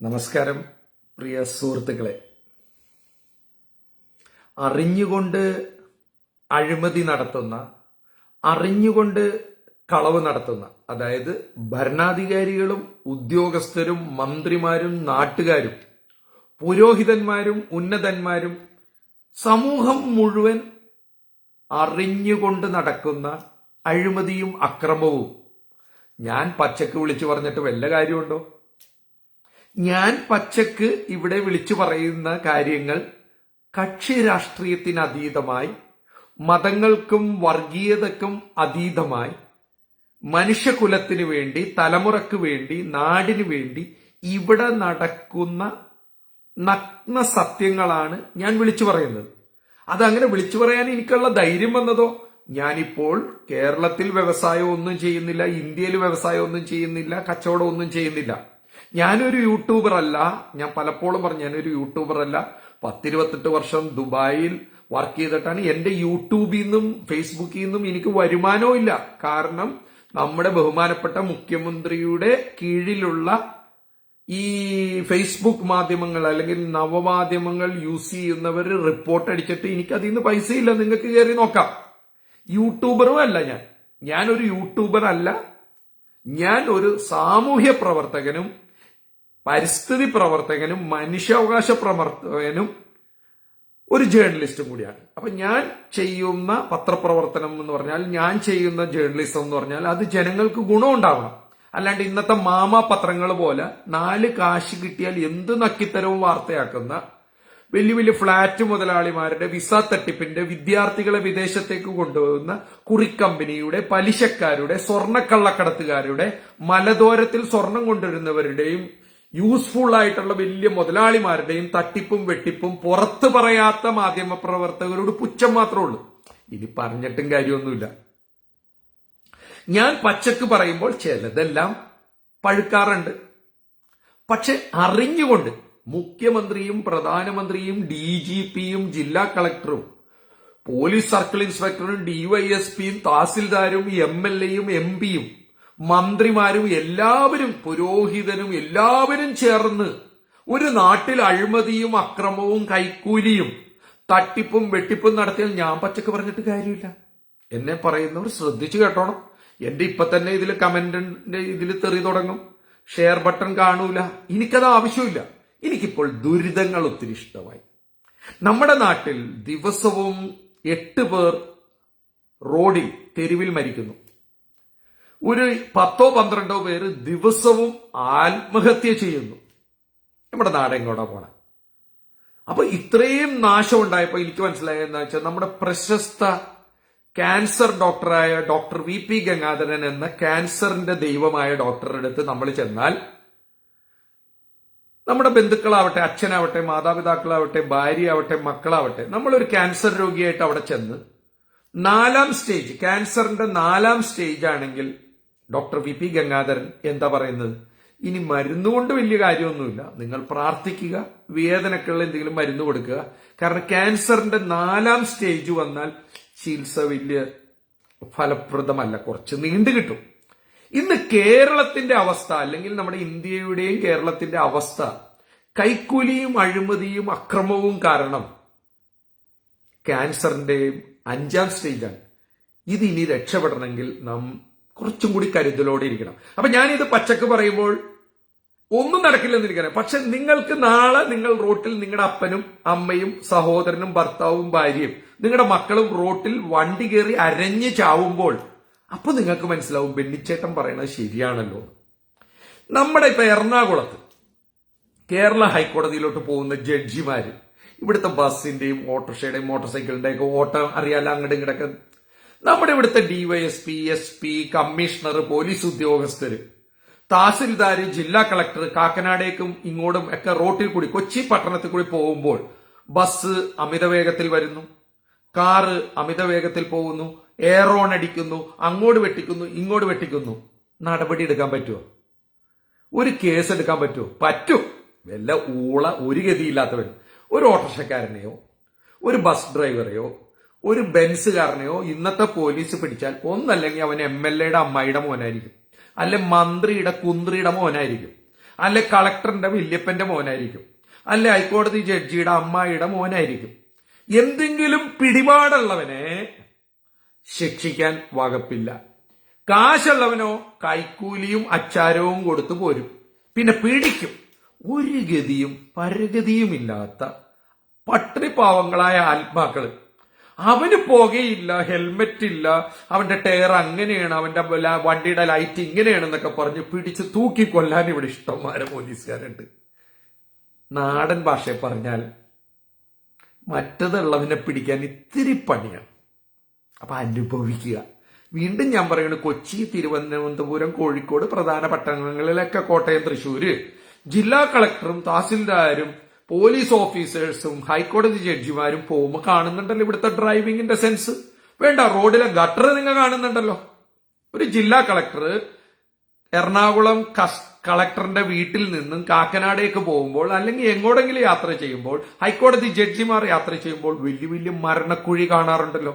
നമസ്കാരം പ്രിയ സുഹൃത്തുക്കളെ. അറിഞ്ഞുകൊണ്ട് അഴിമതി നടത്തുന്ന അറിഞ്ഞുകൊണ്ട് കളവ് നടത്തുന്ന അതായത് ഭരണാധികാരികളും ഉദ്യോഗസ്ഥരും മന്ത്രിമാരും നാട്ടുകാരും പുരോഹിതന്മാരും ഉന്നതന്മാരും സമൂഹം മുഴുവൻ അറിഞ്ഞുകൊണ്ട് നടക്കുന്ന അഴിമതിയും അക്രമവും. ഞാൻ പച്ചക്ക് വിളിച്ചു പറഞ്ഞിട്ട് വല്ല കാര്യമുണ്ടോ? ഞാൻ പച്ചക്ക് ഇവിടെ വിളിച്ചു പറയുന്ന കാര്യങ്ങൾ കക്ഷി രാഷ്ട്രീയത്തിന് അതീതമായി മതങ്ങൾക്കും വർഗീയതക്കും അതീതമായി മനുഷ്യകുലത്തിന് വേണ്ടി തലമുറയ്ക്ക് വേണ്ടി നാടിനു വേണ്ടി ഇവിടെ നടക്കുന്ന നഗ്ന സത്യങ്ങളാണ് ഞാൻ വിളിച്ചു പറയുന്നത്. അതങ്ങനെ വിളിച്ചു പറയാൻ എനിക്കുള്ള ധൈര്യം വന്നതോ? ഞാനിപ്പോൾ കേരളത്തിൽ വ്യവസായം ഒന്നും ചെയ്യുന്നില്ല ഇന്ത്യയിൽ വ്യവസായം ഒന്നും ചെയ്യുന്നില്ല കച്ചവടം ഒന്നും ചെയ്യുന്നില്ല. ഞാനൊരു യൂട്യൂബർ അല്ല ഞാൻ പലപ്പോഴും പറഞ്ഞു ഞാനൊരു യൂട്യൂബർ അല്ല പത്തിരുപത്തെട്ട് വർഷം ദുബായിൽ വർക്ക് ചെയ്തിട്ടാണ് എന്റെ യൂട്യൂബിൽ നിന്നും ഫേസ്ബുക്കിൽ നിന്നും എനിക്ക് വരുമാനവും ഇല്ല. കാരണം നമ്മുടെ ബഹുമാനപ്പെട്ട മുഖ്യമന്ത്രിയുടെ കീഴിലുള്ള ഈ ഫേസ്ബുക്ക് മാധ്യമങ്ങൾ അല്ലെങ്കിൽ നവമാധ്യമങ്ങൾ യൂസ് ചെയ്യുന്നവർ റിപ്പോർട്ട് അടിച്ചിട്ട് എനിക്ക് അതിൽ നിന്ന് പൈസയില്ല. നിങ്ങൾക്ക് കയറി നോക്കാം. യൂട്യൂബറും അല്ല ഞാൻ. ഞാനൊരു യൂട്യൂബർ അല്ല ഞാൻ ഒരു സാമൂഹ്യ പ്രവർത്തകനും പരിസ്ഥിതി പ്രവർത്തകനും മനുഷ്യാവകാശ പ്രവർത്തകനും ഒരു ജേർണലിസ്റ്റും കൂടിയാണ്. അപ്പൊ ഞാൻ ചെയ്യുന്ന പത്രപ്രവർത്തനം എന്ന് പറഞ്ഞാൽ ഞാൻ ചെയ്യുന്ന ജേർണലിസം എന്ന് പറഞ്ഞാൽ അത് ജനങ്ങൾക്ക് ഗുണമുണ്ടാവണം. അല്ലാണ്ട് ഇന്നത്തെ മാമ പത്രങ്ങൾ പോലെ നാല് കാശ് കിട്ടിയാൽ എന്ത് നക്കിത്തരവും വാർത്തയാക്കുന്ന വലിയ വലിയ ഫ്ളാറ്റ് മുതലാളിമാരുടെ വിസ തട്ടിപ്പിന്റെ വിദ്യാർത്ഥികളെ വിദേശത്തേക്ക് കൊണ്ടുപോകുന്ന കുറിക്കമ്പനിയുടെ പലിശക്കാരുടെ സ്വർണക്കള്ളക്കടത്തുകാരുടെ മലദോരത്തിൽ സ്വർണം കൊണ്ടുവരുന്നവരുടെയും യൂസ്ഫുൾ ആയിട്ടുള്ള വലിയ മുതലാളിമാരുടെയും തട്ടിപ്പും വെട്ടിപ്പും പുറത്ത് പറയാത്ത മാധ്യമപ്രവർത്തകരോട് പുച്ഛം മാത്രമേ ഉള്ളൂ. ഇനി പറഞ്ഞിട്ടും കാര്യമൊന്നുമില്ല. ഞാൻ പച്ചക്ക് പറയുമ്പോൾ ചിലതെല്ലാം പഴുക്കാറുണ്ട്. പക്ഷെ അറിഞ്ഞുകൊണ്ട് മുഖ്യമന്ത്രിയും പ്രധാനമന്ത്രിയും ഡി ജി പിയും ജില്ലാ കളക്ടറും പോലീസ് സർക്കിൾ ഇൻസ്പെക്ടറും ഡിവൈഎസ്പിയും തഹസിൽദാരും എം എൽ എയും എം പിയും മന്ത്രിമാരും എല്ലാവരും പുരോഹിതനും എല്ലാവരും ചേർന്ന് ഒരു നാട്ടിൽ അഴിമതിയും അക്രമവും കൈക്കൂലിയും തട്ടിപ്പും വെട്ടിപ്പും നടത്തിയാൽ ഞാൻ പച്ചക്ക് പറഞ്ഞിട്ട് കാര്യമില്ല. എന്നെ പറയുന്നവർ ശ്രദ്ധിച്ചു കേട്ടോണം. എന്റെ ഇപ്പൊ തന്നെ ഇതിൽ കമന്റിന്റെ ഇതിൽ തെറി തുടങ്ങും. ഷെയർ ബട്ടൺ കാണൂല. എനിക്കത് ആവശ്യമില്ല. എനിക്കിപ്പോൾ ദുരിതങ്ങൾ ഒത്തിരി ഇഷ്ടമായി. നമ്മുടെ നാട്ടിൽ ദിവസവും എട്ട് പേർ റോഡിൽ തെരുവിൽ മരിക്കുന്നു. ഒരു പത്തോ പന്ത്രണ്ടോ പേര് ദിവസവും ആത്മഹത്യ ചെയ്യുന്നു. നമ്മുടെ നാടെങ്ങോട്ടാ പോണ? അപ്പൊ ഇത്രയും നാശം ഉണ്ടായപ്പോ എനിക്ക് മനസ്സിലായെന്ന് വെച്ചാൽ നമ്മുടെ പ്രശസ്ത ക്യാൻസർ ഡോക്ടറായ ഡോക്ടർ വി പി ഗംഗാധരൻ എന്ന ക്യാൻസറിന്റെ ദൈവമായ ഡോക്ടറുടെ അടുത്ത് നമ്മൾ ചെന്നാൽ നമ്മുടെ ബന്ധുക്കളാവട്ടെ അച്ഛനാവട്ടെ മാതാപിതാക്കളാവട്ടെ ഭാര്യയാവട്ടെ മക്കളാവട്ടെ നമ്മളൊരു ക്യാൻസർ രോഗിയായിട്ട് അവിടെ ചെന്ന് നാലാം സ്റ്റേജ് ക്യാൻസറിന്റെ നാലാം സ്റ്റേജ് ആണെങ്കിൽ ഡോക്ടർ വി പി ഗംഗാധരൻ എന്താ പറയുന്നത്? ഇനി മരുന്ന് കൊണ്ട് വലിയ കാര്യമൊന്നുമില്ല. നിങ്ങൾ പ്രാർത്ഥിക്കുക വേദനക്കുള്ള എന്തെങ്കിലും മരുന്ന് കൊടുക്കുക. കാരണം ക്യാൻസറിന്റെ നാലാം സ്റ്റേജ് വന്നാൽ ചികിത്സ വലിയ ഫലപ്രദമല്ല. കുറച്ച് നീണ്ടു കിട്ടും. ഇന്ന് കേരളത്തിന്റെ അവസ്ഥ അല്ലെങ്കിൽ നമ്മുടെ ഇന്ത്യയുടെയും കേരളത്തിന്റെ അവസ്ഥ കൈക്കൂലിയും അഴിമതിയും അക്രമവും കാരണം ക്യാൻസറിന്റെയും അഞ്ചാം സ്റ്റേജാണ്. ഇത് ഇനി രക്ഷപ്പെടണമെങ്കിൽ നാം കുറച്ചും കൂടി കരുതലോടെ ഇരിക്കണം. അപ്പൊ ഞാനിത് പച്ചക്ക് പറയുമ്പോൾ ഒന്നും നടക്കില്ലെന്ന് എനിക്കറിയാം പക്ഷെ നിങ്ങൾക്ക് നാളെ നിങ്ങൾ റോട്ടിൽ നിങ്ങളുടെ അപ്പനും അമ്മയും സഹോദരനും ഭർത്താവും ഭാര്യയും നിങ്ങളുടെ മക്കളും റോട്ടിൽ വണ്ടി കയറി അരഞ്ഞു ചാവുമ്പോൾ അപ്പൊ നിങ്ങൾക്ക് മനസ്സിലാവും ബെന്നിച്ചേട്ടൻ പറയണത് ശരിയാണല്ലോ. നമ്മുടെ ഇപ്പൊ എറണാകുളത്ത് കേരള ഹൈക്കോടതിയിലോട്ട് പോകുന്ന ജഡ്ജിമാര് ഇവിടുത്തെ ബസ്സിന്റെയും ഓട്ടോറിക്ഷയുടെയും മോട്ടോർ സൈക്കിളിന്റെയും ഒക്കെ ഓട്ടം അറിയാലോ അങ്ങോട്ടും ഇങ്ങോട്ടൊക്കെ നമ്മുടെ ഇവിടുത്തെ DYSP S P commissioner police ഉദ്യോഗസ്ഥർ തഹസിൽദാർ ജില്ലാ കളക്ടർ കാക്കനാടേക്കും ഇങ്ങോട്ടും ഒക്കെ റോട്ടിൽ കൂടി കൊച്ചി പട്ടണത്തിൽ കൂടി പോകുമ്പോൾ ബസ് അമിത വേഗത്തിൽ വരുന്നു കാറ് അമിത വേഗത്തിൽ പോകുന്നു എയറോൺ അടിക്കുന്നു അങ്ങോട്ട് വെട്ടിക്കുന്നു ഇങ്ങോട്ട് വെട്ടിക്കുന്നു. നടപടി എടുക്കാൻ പറ്റുമോ ഒരു കേസ് എടുക്കാൻ പറ്റുമോ പറ്റും. വല്ല ഊള ഒരു ഗതിയില്ലാത്തവൻ. ഒരു ഓട്ടോറിക്ഷക്കാരനെയോ ഒരു ബസ് ഡ്രൈവറെയോ ഒരു ബെൻസുകാരനെയോ ഇന്നത്തെ പോലീസ് പിടിച്ചാൽ ഒന്നല്ലെങ്കിൽ അവൻ എം എൽ എയുടെ അമ്മായിയുടെ മോനായിരിക്കും. അല്ലെ മന്ത്രിയുടെ കുന്ത്രിയുടെ മോനായിരിക്കും. അല്ലെ കളക്ടറിന്റെ വല്യപ്പന്റെ മോനായിരിക്കും. അല്ലെ ഹൈക്കോടതി ജഡ്ജിയുടെ അമ്മായിയുടെ മോനായിരിക്കും. എന്തെങ്കിലും പിടിപാടുള്ളവനെ ശിക്ഷിക്കാൻ വകപ്പില്ല. കാശുള്ളവനോ കൈക്കൂലിയും അച്ചാരവും കൊടുത്തു പോരും. പിന്നെ പിടിക്കും. ഒരു ഗതിയും പരഗതിയുമില്ലാത്ത പട്ടിണിപ്പാവങ്ങളായ ആത്മാക്കൾ. അവന് പുകയില്ല ഹെൽമെറ്റ് ഇല്ല അവന്റെ ടയർ അങ്ങനെയാണ് അവന്റെ വണ്ടിയുടെ ലൈറ്റ് ഇങ്ങനെയാണെന്നൊക്കെ പറഞ്ഞ് പിടിച്ച് തൂക്കി കൊല്ലാൻ ഇവിടെ ഇഷ്ടംമാരെ പോലീസുകാരുണ്ട്. നാടൻ ഭാഷയിൽ പറഞ്ഞാൽ മറ്റതുള്ളവനെ പിടിക്കാൻ ഇത്തിരി പണിയാണ്. അപ്പൊ അനുഭവിക്കുക. വീണ്ടും ഞാൻ പറയുന്നത് കൊച്ചി തിരുവനന്തപുരം കോഴിക്കോട് പ്രധാന പട്ടണങ്ങളിലൊക്കെ കോട്ടയം തൃശ്ശൂര് ജില്ലാ കളക്ടറും തഹസിൽദാരും പോലീസ് ഓഫീസേഴ്സും ഹൈക്കോടതി ജഡ്ജിമാരും പോകുമ്പോൾ കാണുന്നുണ്ടല്ലോ ഇവിടുത്തെ ഡ്രൈവിംഗിന്റെ സെൻസ്. വേണ്ട റോഡിലെ ഗട്ടർ നിങ്ങൾ കാണുന്നുണ്ടല്ലോ. ഒരു ജില്ലാ കളക്ടർ എറണാകുളം കളക്ടറിന്റെ വീട്ടിൽ നിന്നും കാക്കനാടേക്ക് പോകുമ്പോൾ അല്ലെങ്കിൽ എങ്ങോടെങ്കിലും യാത്ര ചെയ്യുമ്പോൾ ഹൈക്കോടതി ജഡ്ജിമാർ യാത്ര ചെയ്യുമ്പോൾ വലിയ വലിയ മരണക്കുഴി കാണാറുണ്ടല്ലോ.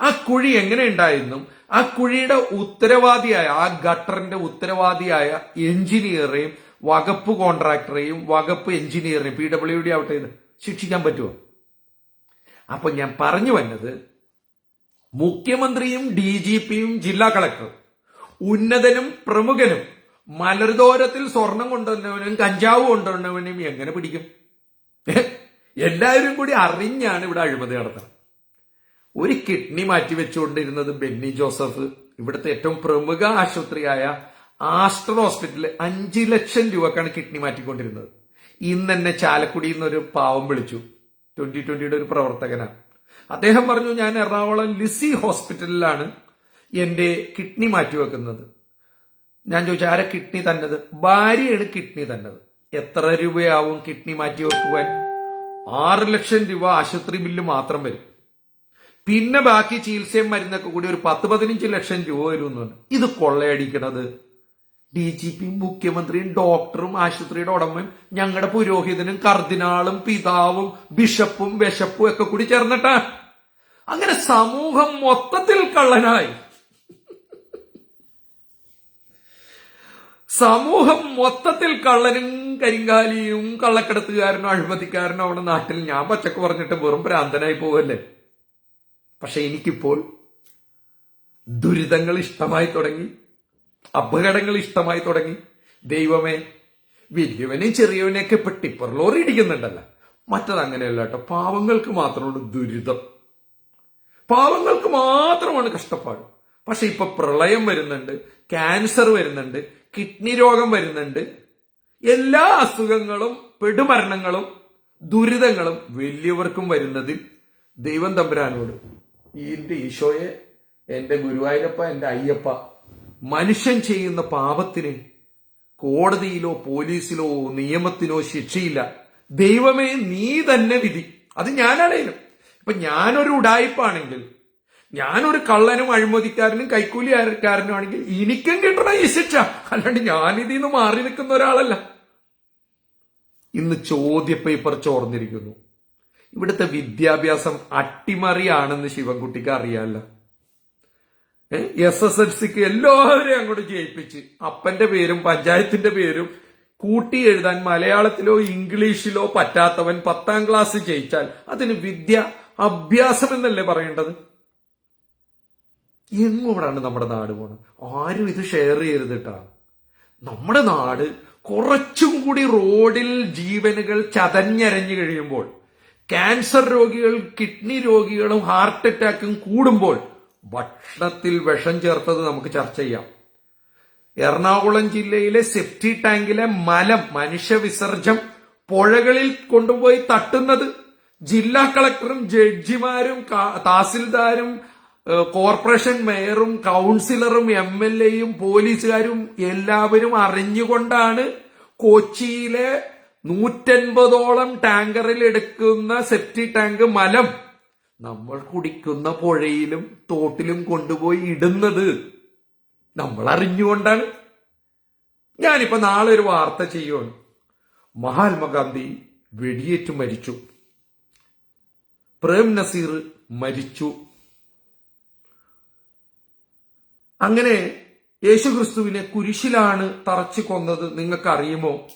ആ കുഴി എങ്ങനെ ഉണ്ടായെന്നും ആ കുഴിയുടെ ഉത്തരവാദിയായ ആ ഗട്ടറിന്റെ ഉത്തരവാദിയായ എഞ്ചിനീയറെയും വകുപ്പ് കോൺട്രാക്ടറെയും വകുപ്പ് എഞ്ചിനീയറെയും പി ഡബ്ല്യു ഡി ആവട്ടെ ഇത് ശിക്ഷിക്കാൻ പറ്റുമോ? അപ്പൊ ഞാൻ പറഞ്ഞു വന്നത് മുഖ്യമന്ത്രിയും ഡി ജി പിയും ജില്ലാ കളക്ടറും ഉന്നതനും പ്രമുഖനും മലർദോരത്തിൽ സ്വർണം കൊണ്ടുവന്നവനും കഞ്ചാവ് കൊണ്ടുവന്നവനും എങ്ങനെ പിടിക്കും? എല്ലാവരും കൂടി അറിഞ്ഞാണ് ഇവിടെ അഴിമതി നടത്തുന്നത് ഒരു കിഡ്നി മാറ്റി വെച്ചുകൊണ്ടിരുന്നത് ബെന്നി ജോസഫ് ഇവിടുത്തെ ഏറ്റവും പ്രമുഖ ആശുപത്രിയായ ആസ്റ്റർ ഹോസ്പിറ്റലിൽ അഞ്ചു ലക്ഷം രൂപക്കാണ് കിഡ്നി മാറ്റിക്കൊണ്ടിരുന്നത്. ഇന്ന് എന്നെ ചാലക്കുടിയിൽ നിന്ന് ഒരു പാവം വിളിച്ചു. ട്വന്റി ട്വന്റിയുടെ ഒരു പ്രവർത്തകനാണ് അദ്ദേഹം പറഞ്ഞു ഞാൻ എറണാകുളം ലിസി ഹോസ്പിറ്റലിലാണ് എന്റെ കിഡ്നി മാറ്റിവെക്കുന്നത്. ഞാൻ ചോദിച്ചു ആരെ കിഡ്നി തന്നത്? ഭാര്യയാണ് കിഡ്നി തന്നത്. എത്ര രൂപയാവും കിഡ്നി മാറ്റി വെക്കുവാൻ ആറ് ലക്ഷം രൂപ ആശുപത്രി ബില്ല് മാത്രം വരും. പിന്നെ ബാക്കി ചികിത്സയും മരുന്നൊക്കെ കൂടി ഒരു പത്ത് പതിനഞ്ച് ലക്ഷം രൂപ വരും എന്ന് പറഞ്ഞു. ഇത് കൊള്ളയടിക്കണത്. ഡി ജി പിയും മുഖ്യമന്ത്രിയും ഡോക്ടറും ആശുപത്രിയുടെ ഉടമയും ഞങ്ങളുടെ പുരോഹിതനും കർദിനാളും പിതാവും ബിഷപ്പും വിശപ്പും ഒക്കെ കൂടി ചേർന്നിട്ടാണ് അങ്ങനെ സമൂഹം മൊത്തത്തിൽ കള്ളനായി. സമൂഹം മൊത്തത്തിൽ കള്ളനും കരിങ്കാലിയും കള്ളക്കടത്തുകാരനും അഴിമതിക്കാരനും അവിടെ നാട്ടിൽ ഞാൻ പച്ചക്ക് പറഞ്ഞിട്ട് വെറും ഭ്രാന്തനായി പോവല്ലേ? പക്ഷെ എനിക്കിപ്പോൾ ദുരിതങ്ങൾ ഇഷ്ടമായി തുടങ്ങി. അപകടങ്ങൾ ഇഷ്ടമായി തുടങ്ങി. ദൈവമേ വലിയവനെയും ചെറിയവനെയൊക്കെ ഇപ്പൊ ടിപ്പർ ഇടിക്കുന്നുണ്ടല്ലോ. മറ്റത് അങ്ങനെയല്ല കേട്ടോ. പാവങ്ങൾക്ക് മാത്രമാണ് ദുരിതം. പാവങ്ങൾക്ക് മാത്രമാണ് കഷ്ടപ്പാട്. പക്ഷെ ഇപ്പൊ പ്രളയം വരുന്നുണ്ട് ക്യാൻസർ വരുന്നുണ്ട് കിഡ്നി രോഗം വരുന്നുണ്ട്. എല്ലാ അസുഖങ്ങളും പെടുമരണങ്ങളും ദുരിതങ്ങളും വലിയവർക്കും വരുന്നതിൽ ദൈവം തമ്പുരാനോട് എന്റെ ഈശോയെ എന്റെ ഗുരുവായൂരപ്പ എന്റെ അയ്യപ്പ മനുഷ്യൻ ചെയ്യുന്ന പാപത്തിന് കോടതിയിലോ പോലീസിലോ നിയമത്തിനോ ശിക്ഷയില്ല. ദൈവമേ നീ തന്നെ വിധി. അത് ഞാനാണേലും. ഇപ്പൊ ഞാനൊരു ഉടായിപ്പാണെങ്കിൽ ഞാനൊരു കള്ളനും അഴിമതിക്കാരനും കൈക്കൂലിക്കാരനും ആണെങ്കിൽ എനിക്കും കിട്ടണ ഈ ശിക്ഷ. അല്ലാണ്ട് ഞാനിതിൽ നിന്ന് മാറി നിൽക്കുന്ന ഒരാളല്ല. ഇന്ന് ചോദ്യ പേപ്പർ ചോർന്നിരിക്കുന്നു. ഇവിടുത്തെ വിദ്യാഭ്യാസം അട്ടിമറിയാണെന്ന് ശിവൻകുട്ടിക്ക് അറിയാമല്ലോ എസ് എസ് എൽ സിക്ക് എല്ലാവരെയും അങ്ങോട്ട് ജയിപ്പിച്ച്. അപ്പന്റെ പേരും പഞ്ചായത്തിന്റെ പേരും കൂട്ടി എഴുതാൻ മലയാളത്തിലോ ഇംഗ്ലീഷിലോ പറ്റാത്തവൻ പത്താം ക്ലാസ് ജയിച്ചാൽ അതിന് വിദ്യ അഭ്യാസം എന്നല്ലേ പറയേണ്ടത്? എങ്ങോടാണ് നമ്മുടെ നാട് പോണത്? ആരും ഇത് ഷെയർ ചെയ്യരുത് കേട്ടാ നമ്മുടെ നാട് കുറച്ചും കൂടി റോഡിൽ ജീവനുകൾ ചതഞ്ഞരഞ്ഞു കഴിയുമ്പോൾ ക്യാൻസർ രോഗികൾ കിഡ്നി രോഗികളും ഹാർട്ട് അറ്റാക്കും കൂടുമ്പോൾ ഭക്ഷണത്തിൽ വിഷം ചേർത്തത് നമുക്ക് ചർച്ച ചെയ്യാം. എറണാകുളം ജില്ലയിലെ സെഫ്റ്റി ടാങ്കിലെ മലം മനുഷ്യ വിസർജം പുഴകളിൽ കൊണ്ടുപോയി തട്ടുന്നത് ജില്ലാ കളക്ടറും ജഡ്ജിമാരും തഹസിൽദാരും കോർപ്പറേഷൻ മേയറും കൗൺസിലറും എം എൽ എയും പോലീസുകാരും എല്ലാവരും അറിഞ്ഞുകൊണ്ടാണ് കൊച്ചിയിലെ നൂറ്റൻപതോളം ടാങ്കറിൽ എടുക്കുന്ന സെഫ്റ്റി ടാങ്ക് മലം നമ്മൾ കുടിക്കുന്ന പുഴയിലും തോട്ടിലും കൊണ്ടുപോയി ഇടുന്നത് നമ്മൾ അറിഞ്ഞുകൊണ്ടാണ്. ഞാനിപ്പോ നാളെ ഒരു വാർത്ത ചെയ്യുവാണ്. മഹാത്മാഗാന്ധി വെടിയേറ്റ് മരിച്ചു. പ്രേം നസീർ മരിച്ചു. അങ്ങനെ യേശുക്രിസ്തുവിനെ കുരിശിലാണ് തറച്ചു കൊന്നത് നിങ്ങൾക്ക് അറിയുമോ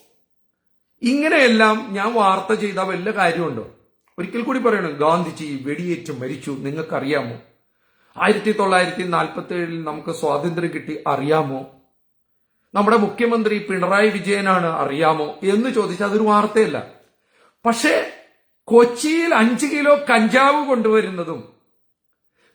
ഇങ്ങനെയെല്ലാം ഞാൻ വാർത്ത ചെയ്ത വല്ല കാര്യമുണ്ടോ? ഒരിക്കൽ കൂടി പറയണം ഗാന്ധിജി വെടിയേറ്റ് മരിച്ചു. നിങ്ങൾക്കറിയാമോ? ആയിരത്തി തൊള്ളായിരത്തി നാൽപ്പത്തി ഏഴിൽ നമുക്ക് സ്വാതന്ത്ര്യം കിട്ടി അറിയാമോ? നമ്മുടെ മുഖ്യമന്ത്രി പിണറായി വിജയനാണ് അറിയാമോ? എന്ന് ചോദിച്ചാൽ അതൊരു വാർത്തയല്ല. പക്ഷേ കൊച്ചിയിൽ അഞ്ച് കിലോ കഞ്ചാവ് കൊണ്ടുവരുന്നതും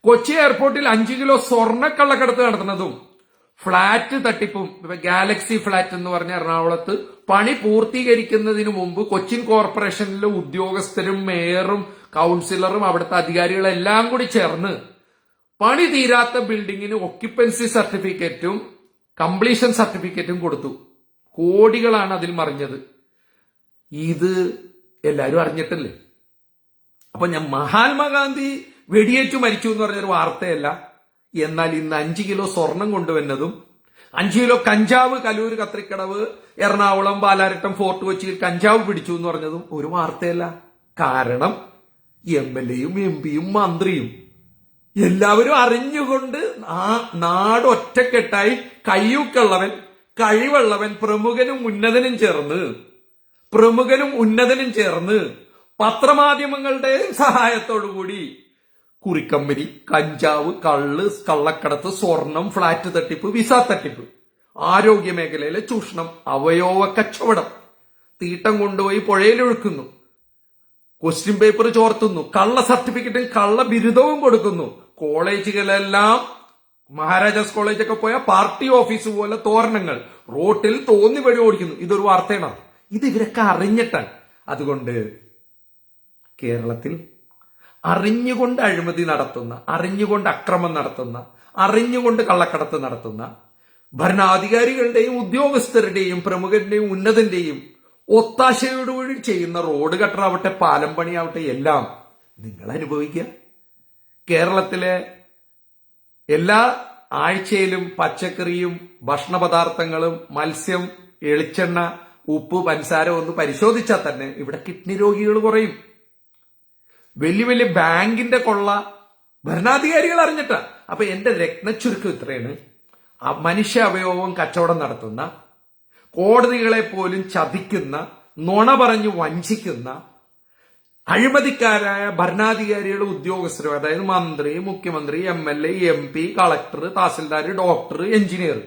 കൊച്ചി എയർപോർട്ടിൽ അഞ്ച് കിലോ സ്വർണക്കള്ളക്കടത്ത് നടത്തുന്നതും ഫ്ളാറ്റ് തട്ടിപ്പും ഗാലക്സി ഫ്ളാറ്റ് എന്ന് പറഞ്ഞ എറണാകുളത്ത് പണി പൂർത്തീകരിക്കുന്നതിന് മുമ്പ് കൊച്ചിൻ കോർപ്പറേഷനിലെ ഉദ്യോഗസ്ഥരും മേയറും കൗൺസിലറും അവിടുത്തെ അധികാരികളെല്ലാം കൂടി ചേർന്ന് പണി തീരാത്ത ബിൽഡിങ്ങിന് ഒക്യുപ്പൻസി സർട്ടിഫിക്കറ്റും കംപ്ലീഷൻ സർട്ടിഫിക്കറ്റും കൊടുത്തു. കോടികളാണ് അതിൽ മറിഞ്ഞത്. ഇത് എല്ലാരും അറിഞ്ഞിട്ടല്ലേ? അപ്പൊ ഞാൻ മഹാത്മാഗാന്ധി വെടിയേറ്റു മരിച്ചു എന്ന് പറഞ്ഞൊരു വാർത്തയല്ല. എന്നാൽ ഇന്ന് അഞ്ച് കിലോ സ്വർണം കൊണ്ടുവന്നതും അഞ്ചു കിലോ കഞ്ചാവ് കലൂർ കത്രിക്കടവ് എറണാകുളം പാലാരട്ടം ഫോർട്ട് കൊച്ചിയിൽ കഞ്ചാവ് പിടിച്ചു എന്ന് പറഞ്ഞതും ഒരു വാർത്തയല്ല. കാരണം എം എൽ എയും എം പിയും മന്ത്രിയും എല്ലാവരും അറിഞ്ഞുകൊണ്ട് ആ നാട് ഒറ്റക്കെട്ടായി കയ്യൂക്കുള്ളവൻ കഴിവുള്ളവൻ പ്രമുഖനും ഉന്നതനും ചേർന്ന് പ്രമുഖനും ഉന്നതനും ചേർന്ന് പത്രമാധ്യമങ്ങളുടെ സഹായത്തോടുകൂടി കുറിക്കമ്പനി കഞ്ചാവ് കള്ള് കള്ളക്കടത്ത് സ്വർണം ഫ്ളാറ്റ് തട്ടിപ്പ് വിസ തട്ടിപ്പ് ആരോഗ്യ മേഖലയിലെ ചൂഷണം അവയവ കച്ചവടം തീട്ടം കൊണ്ടുപോയി പുഴയിലൊഴുക്കുന്നു ക്വസ്റ്റ്യൻ പേപ്പർ ചോർത്തുന്നു കള്ള സർട്ടിഫിക്കറ്റും കള്ള ബിരുദവും കൊടുക്കുന്നു കോളേജുകളെല്ലാം മഹാരാജാസ് കോളേജൊക്കെ പോയ പാർട്ടി ഓഫീസ് പോലെ തോരണങ്ങൾ റോട്ടിൽ തോന്നി വഴി ഓടിക്കുന്നു ഇതൊരു വാർത്തയാണ്. ഇത് ഇവരൊക്കെ അറിഞ്ഞിട്ടാണ്. അതുകൊണ്ട് കേരളത്തിൽ അറിഞ്ഞുകൊണ്ട് അഴിമതി നടത്തുന്ന അറിഞ്ഞുകൊണ്ട് അക്രമം നടത്തുന്ന അറിഞ്ഞുകൊണ്ട് കള്ളക്കടത്ത് നടത്തുന്ന ഭരണാധികാരികളുടെയും ഉദ്യോഗസ്ഥരുടെയും പ്രമുഖരുടെയും ഉന്നതന്റെയും ഒത്താശയോടുകൂടി ചെയ്യുന്ന റോഡ് കട്ടറാവട്ടെ പാലം പണിയാവട്ടെ എല്ലാം നിങ്ങൾ അനുഭവിക്കുക. കേരളത്തിലെ എല്ലാ ആഴ്ചയിലും പച്ചക്കറിയും ഭക്ഷണപദാർത്ഥങ്ങളും മത്സ്യം എളിച്ചെണ്ണ ഉപ്പ് പഞ്ചസാര ഒന്ന് പരിശോധിച്ചാൽ തന്നെ ഇവിടെ കിഡ്നി രോഗികൾ കുറയും. വലിയ വലിയ ബാങ്കിന്റെ കൊള്ള ഭരണാധികാരികൾ അറിഞ്ഞിട്ടാ. അപ്പൊ എന്റെ രത്നച്ചുരുക്കം ഇത്രയാണ്. മനുഷ്യ അവയവം കച്ചവടം നടത്തുന്ന കോടതികളെ പോലും ചതിക്കുന്ന നുണ പറഞ്ഞു വഞ്ചിക്കുന്ന അഴിമതിക്കാരായ ഭരണാധികാരികളും ഉദ്യോഗസ്ഥരും അതായത് മന്ത്രി മുഖ്യമന്ത്രി M L A M P collector tahsildar doctor engineer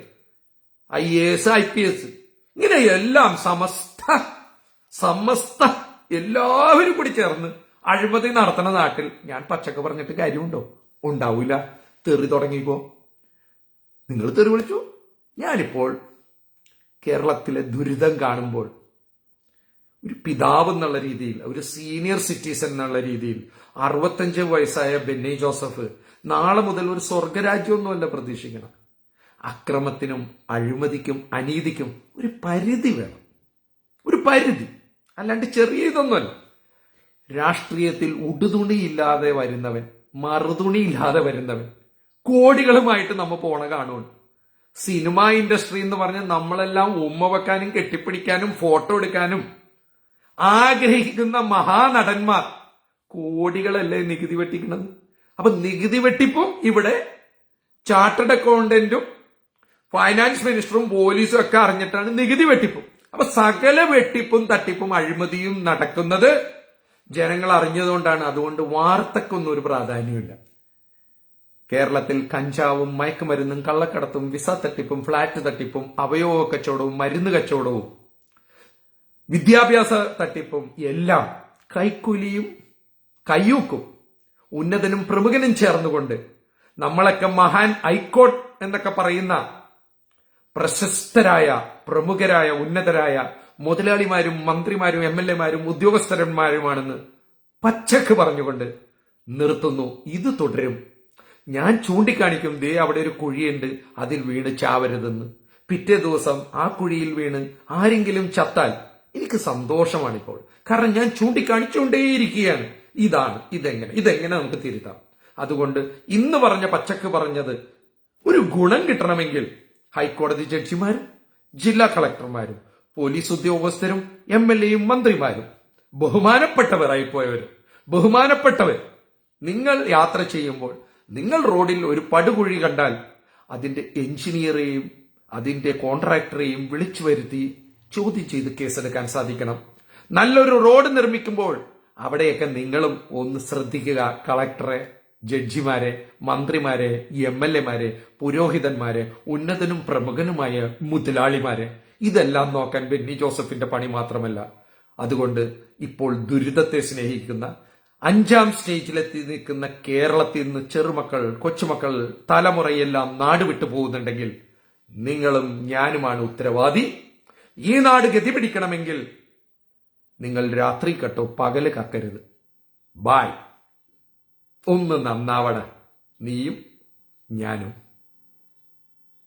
I A S I P S ഇങ്ങനെ എല്ലാം സമസ്ത സമസ്ത എല്ലാവരും കൂടി ചേർന്ന് അഴിമതി നടത്തുന്ന നാട്ടിൽ ഞാൻ പച്ചക്ക പറഞ്ഞിട്ട് കാര്യമുണ്ടോ? ഉണ്ടാവില്ല തെറി തുടങ്ങിക്കോ നിങ്ങൾ തെറി വിളിച്ചു? ഞാനിപ്പോൾ കേരളത്തിലെ ദുരിതം കാണുമ്പോൾ ഒരു പിതാവ് എന്നുള്ള രീതിയിൽ ഒരു സീനിയർ സിറ്റിസൺ എന്നുള്ള രീതിയിൽ അറുപത്തഞ്ച് വയസ്സായ ബെന്നി ജോസഫ് നാളെ മുതൽ ഒരു സ്വർഗരാജ്യമൊന്നുമല്ല പ്രതീക്ഷിക്കണം. അക്രമത്തിനും അഴിമതിക്കും അനീതിക്കും ഒരു പരിധി വേണം. ഒരു പരിധി. അല്ലാണ്ട് ചെറിയ ഇതൊന്നുമല്ല. രാഷ്ട്രീയത്തിൽ ഉടുതുണിയില്ലാതെ വരുന്നവൻ മറുതുണിയില്ലാതെ വരുന്നവൻ. കോടികളുമായിട്ട് നമ്മൾ പോണ കാണുവൻ. സിനിമ ഇൻഡസ്ട്രി എന്ന് പറഞ്ഞ് നമ്മളെല്ലാം ഉമ്മ വെക്കാനും കെട്ടിപ്പിടിക്കാനും ഫോട്ടോ എടുക്കാനും ആഗ്രഹിക്കുന്ന മഹാനടന്മാർ കോടികളല്ലേ നികുതി വെട്ടിക്കുന്നത് അപ്പൊ നികുതി വെട്ടിപ്പും ഇവിടെ ചാർട്ടേഡ് അക്കൗണ്ടന്റും ഫൈനാൻസ് മിനിസ്റ്ററും പോലീസും ഒക്കെ അറിഞ്ഞിട്ടാണ് നികുതി വെട്ടിപ്പും. അപ്പൊ സകല വെട്ടിപ്പും തട്ടിപ്പും അഴിമതിയും നടക്കുന്നത് ജനങ്ങൾ അറിഞ്ഞതുകൊണ്ടാണ് അതുകൊണ്ട് വാർത്തക്കൊന്നും ഒരു പ്രാധാന്യമില്ല കേരളത്തിൽ കഞ്ചാവും മയക്കുമരുന്നും കള്ളക്കടത്തും വിസ തട്ടിപ്പും ഫ്ളാറ്റ് തട്ടിപ്പും അവയവ കച്ചവടവും മരുന്ന് കച്ചവടവും വിദ്യാഭ്യാസ തട്ടിപ്പും എല്ലാം കൈക്കൂലിയും കയ്യൂക്കും. ഉന്നതനും പ്രമുഖനും ചേർന്നുകൊണ്ട് നമ്മളൊക്കെ മഹാൻ ഹൈക്കോട്ട് എന്നൊക്കെ പറയുന്ന പ്രശസ്തരായ പ്രമുഖരായ ഉന്നതരായ മുതലാളിമാരും മന്ത്രിമാരും എം എൽ എമാരും ഉദ്യോഗസ്ഥരന്മാരുമാണെന്ന് പച്ചക്ക് പറഞ്ഞുകൊണ്ട് നിർത്തുന്നു. ഇത് തുടരും. ഞാൻ ചൂണ്ടിക്കാണിക്കും ദേ അവിടെ ഒരു കുഴിയുണ്ട് അതിൽ വീണ് ചാവരുതെന്ന്. പിറ്റേ ദിവസം ആ കുഴിയിൽ വീണ് ആരെങ്കിലും ചത്താൽ എനിക്ക് സന്തോഷമാണിപ്പോൾ. കാരണം ഞാൻ ചൂണ്ടിക്കാണിച്ചുകൊണ്ടേയിരിക്കുകയാണ്. ഇതാണ് ഇതെങ്ങനെ ഇതെങ്ങനെ നമുക്ക് തിരുത്താം. അതുകൊണ്ട് ഇന്ന് പറഞ്ഞ പച്ചക്ക് പറഞ്ഞത് ഒരു ഗുണം കിട്ടണമെങ്കിൽ ഹൈക്കോടതി ജഡ്ജിമാരും ജില്ലാ കളക്ടർമാരും പോലീസ് ഉദ്യോഗസ്ഥരും എം എൽ എയും മന്ത്രിമാരും ബഹുമാനപ്പെട്ടവരായി പോയവരും ബഹുമാനപ്പെട്ടവർ നിങ്ങൾ യാത്ര ചെയ്യുമ്പോൾ നിങ്ങൾ റോഡിൽ ഒരു പടുകുഴി കണ്ടാൽ അതിന്റെ എഞ്ചിനീയറെയും അതിന്റെ കോൺട്രാക്ടറെയും വിളിച്ചു വരുത്തി ചോദ്യം ചെയ്ത് കേസെടുക്കാൻ സാധിക്കണം. നല്ലൊരു റോഡ് നിർമ്മിക്കുമ്പോൾ അവിടെയൊക്കെ നിങ്ങളും ഒന്ന് ശ്രദ്ധിക്കുക കളക്ടറെ. ജഡ്ജിമാരെ മന്ത്രിമാരെ എം എൽ എമാരെ പുരോഹിതന്മാരെ ഉന്നതനും പ്രമുഖനുമായ മുതലാളിമാരെ. ഇതെല്ലാം നോക്കാൻ ബെന്നി ജോസഫിന്റെ പണി മാത്രമല്ല. അതുകൊണ്ട് ഇപ്പോൾ ദുരിതത്തെ സ്നേഹിക്കുന്ന അഞ്ചാം സ്റ്റേജിലെത്തി നിൽക്കുന്ന കേരളത്തിൽ നിന്ന് ചെറുമക്കൾ കൊച്ചുമക്കൾ തലമുറയെല്ലാം നാട് വിട്ടു പോകുന്നുണ്ടെങ്കിൽ നിങ്ങളും ഞാനുമാണ് ഉത്തരവാദി. ഈ നാട് ഗതി പിടിക്കണമെങ്കിൽ നിങ്ങൾ രാത്രി കട്ടോ പകൽ കക്കരുത്. ബായ് ഒന്ന് നന്നാവണ. നീയും ഞാനും.